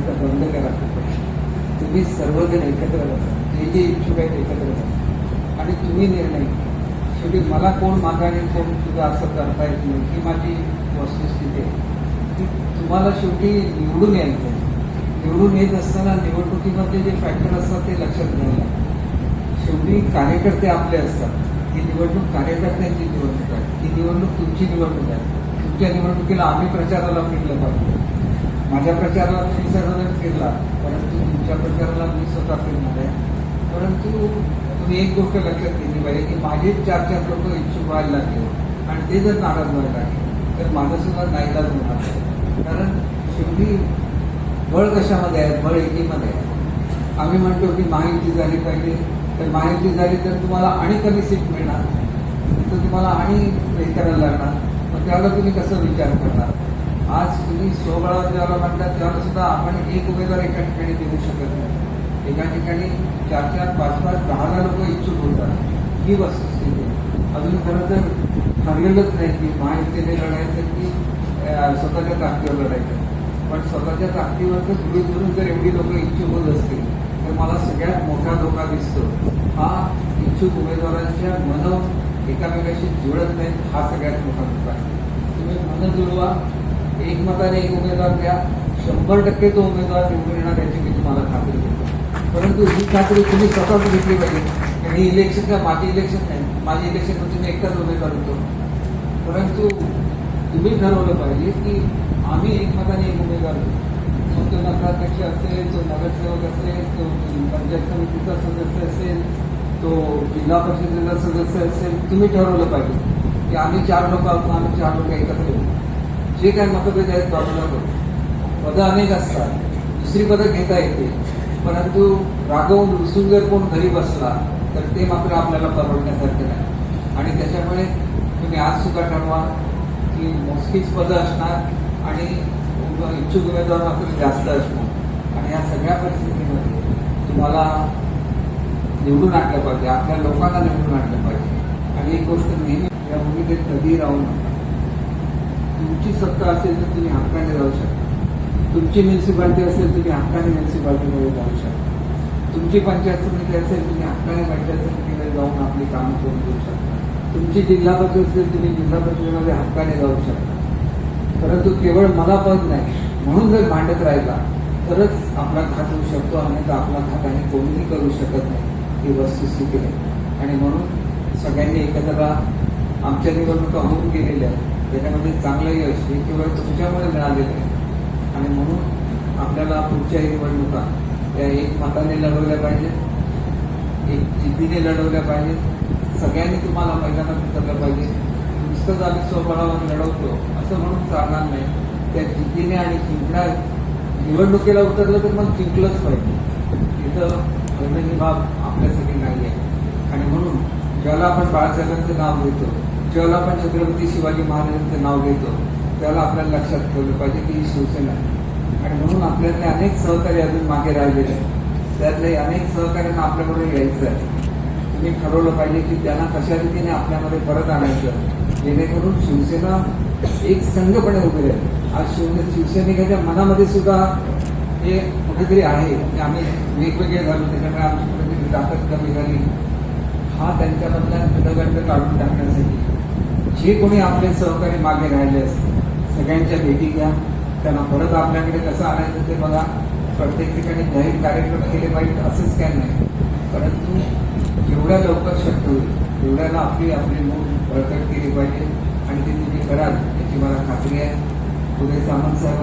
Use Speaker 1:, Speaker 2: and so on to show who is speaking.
Speaker 1: करायचा बंद करा तुम्ही सर्वजण एकत्र जे जे इच्छुक आहेत एकत्र आणि तुम्ही निर्णय शेवटी मला कोण मागाने कोण तुझं असं करता येत नाही ही माझी वस्तुस्थिती आहे. की तुम्हाला शेवटी निवडून यायचं आहे. निवडून येत असताना निवडणुकीमध्ये जे फॅक्टर असतात ते लक्षात घ्यायला. शेवटी कार्यकर्ते आपले असतात. ही निवडणूक कार्यकर्त्यांची निवडणूक आहे. ही निवडणूक तुमची निवडणूक आहे. तुमच्या निवडणुकीला आम्ही प्रचाराला फिरलं पाहिजे. माझ्या प्रचाराला तुम्ही सर्वजण फिरला परंतु तुमच्या प्रचाराला मी स्वतः फिरणार आहे. परंतु तुम्ही एक गोष्ट लक्षात घेतली पाहिजे की माझे चार चार लोक इच्छुक व्हायला लागले आणि ते जर नाराज व्हायला लागले तर माझं सुद्धा नाईलाज होणार कारण शेवटी बळ कशामध्ये आहे? बळ एकीमध्ये आहे. आम्ही म्हणतो की माहिती झाली पाहिजे. तर माहिती झाली तर तुम्हाला आणि कमी सीट मिळणार. तर तुम्हाला आणि हे करायला लागणार. मग त्याला तुम्ही कसं विचार करणार? आज तुम्ही सोबळा ज्याला म्हणतात त्यावेळेला सुद्धा आपण एक उमेदवार एका ठिकाणी देऊ शकत नाही. एका ठिकाणी चार चार पाच पाच दहा दहा लोक इच्छुक होतात. ही वस्तुस्थिती आहे. अजून खरं तर ठरलेलंच नाही की महायुतीने लढायचं की स्वतःच्या ताकदीवर लढायचं. पण स्वतःच्या ताकदीवरच जर धरून जर एवढी लोक इच्छुक होत असतील तर मला सगळ्यात मोठा धोका दिसतो. हा इच्छुक उमेदवारांच्या मन एकामेकाशी जुळत नाहीत हा सगळ्यात मोठा धोका आहे. तुम्ही मन जुळवा एकमताने एक उमेदवार द्या शंभर टक्के तो उमेदवार निवडून येणार याची मी तुम्हाला खात्री देतो. परंतु ही खात्री तुम्ही स्वतःच घेतली पाहिजे. आणि ही इलेक्शन का माझी इलेक्शन नाही. माझी इलेक्शन म्हणजे मी एकटाच उमेदवार होतो. परंतु तुम्ही ठरवलं पाहिजे की आम्ही एकमताने एक उमेदवार देऊ मग तो नगराध्यक्ष असेल तो नगरसेवक असेल तो पंचायत समितीचा सदस्य असेल तो जिल्हा परिषदेचा सदस्य असेल तुम्ही ठरवलं पाहिजे की आम्ही चार लोक आहोत आम्ही चार लोक एकत्र येऊ. जे काय मतभेद आहेत बाजूला करू पदं अनेक असतात. दुसरी पदं घेता येते. परंतु रागवून रुसून जर कोण घरी बसला तर ते मात्र आपल्याला परवडण्यासारखे नाही. आणि त्याच्यामुळे तुम्ही आज सुद्धा ठरवा की मोजकीच पदं असणार आणि इच्छुक उमेदवार मात्र जास्त असणार. आणि या सगळ्या परिस्थितीमध्ये तुम्हाला निवडून आणलं पाहिजे. आपल्या लोकांना निवडून आणलं पाहिजे. आणि एक गोष्ट नेहमी या भूमिकेत कधीही राहू नका. तुमची सत्ता असेल तर तुम्ही हक्काने जाऊ शकता. तुमची म्युन्सिपाल्टी असेल तुम्ही हक्काने म्युन्सिपाल्टीमध्ये जाऊ शकता. तुमची पंचायत समिती असेल तुम्ही हक्काने पंचायत समितीमध्ये जाऊन आपली कामं करून देऊ शकता. तुमची जिल्हा परिषद असेल तुम्ही जिल्हा परिषदेमध्ये हक्काने जाऊ शकता. परंतु केवळ मला पद नाही म्हणून जर भांडत राहिला तरच आपला घात होऊ शकतो अन्यथा आपला घात आणि कोणीही करू शकत नाही. ही वस्तुस्थिती आहे आणि म्हणून सगळ्यांनी एकत्र आमच्या निवडणुका होऊन गेलेल्या आहेत. त्याच्यामध्ये चांगलं यश हे केवळ तुमच्यामुळे मिळालेलं आहे. आणि म्हणून आपल्याला पुढच्याही निवडणुका त्या एक मताने लढवल्या पाहिजेत एक जिद्दीने लढवल्या पाहिजेत. सगळ्यांनी तुम्हाला मैदानात उतरलं पाहिजे. नुसतंच आम्ही स्वबळावर लढवतो असं म्हणून चालणार नाही. त्या जिद्दीने आणि जिंकण्या निवडणुकीला उतरलं तर मग जिंकलंच पाहिजे. तिथं ही बाब आपल्यासाठी नाही आहे आणि म्हणून ज्याला आपण बाळासाहेबांचं नाव घेतो ज्याला आपण छत्रपती शिवाजी महाराजांचं नाव घेतो त्याला आपल्याला लक्षात ठेवलं पाहिजे की ही शिवसेना आहे. आणि म्हणून आपल्यातले अनेक सहकारी अजून मागे राहिलेले आहेत. त्यातले अनेक सहकार्यांना आपल्याकडे यायचं आहे. तुम्ही ठरवलं पाहिजे की त्यांना कशा रीतीने आपल्यामध्ये परत आणायचं जेणेकरून शिवसेना एक संघपणे उभी राहील. आज शिवने शिवसैनिकाच्या मनामध्ये सुद्धा हे कुठेतरी आहे की आम्ही वेगवेगळे झालो त्याच्यामुळे आमची कुठेतरी ताकद कमी झाली. हा त्यांच्यामधला गडगंड काढून टाकण्यासाठी जे कोणी आपले सहकारी मागे राहिले असतील सगळ्यांच्या भेटी घ्या. त्यांना परत आपल्याकडे कसं आणायचं ते बघा. प्रत्येक ठिकाणी जाहीर कार्यक्रम केले पाहिजे असंच काय नाही. परंतु जेवढ्या लवकर शक्य होईल तेवढ्याला आपली आपली मूळ बळकट केली पाहिजे. आणि ते तुम्ही कराल याची मला खात्री आहे. पुढे सामंत साहेब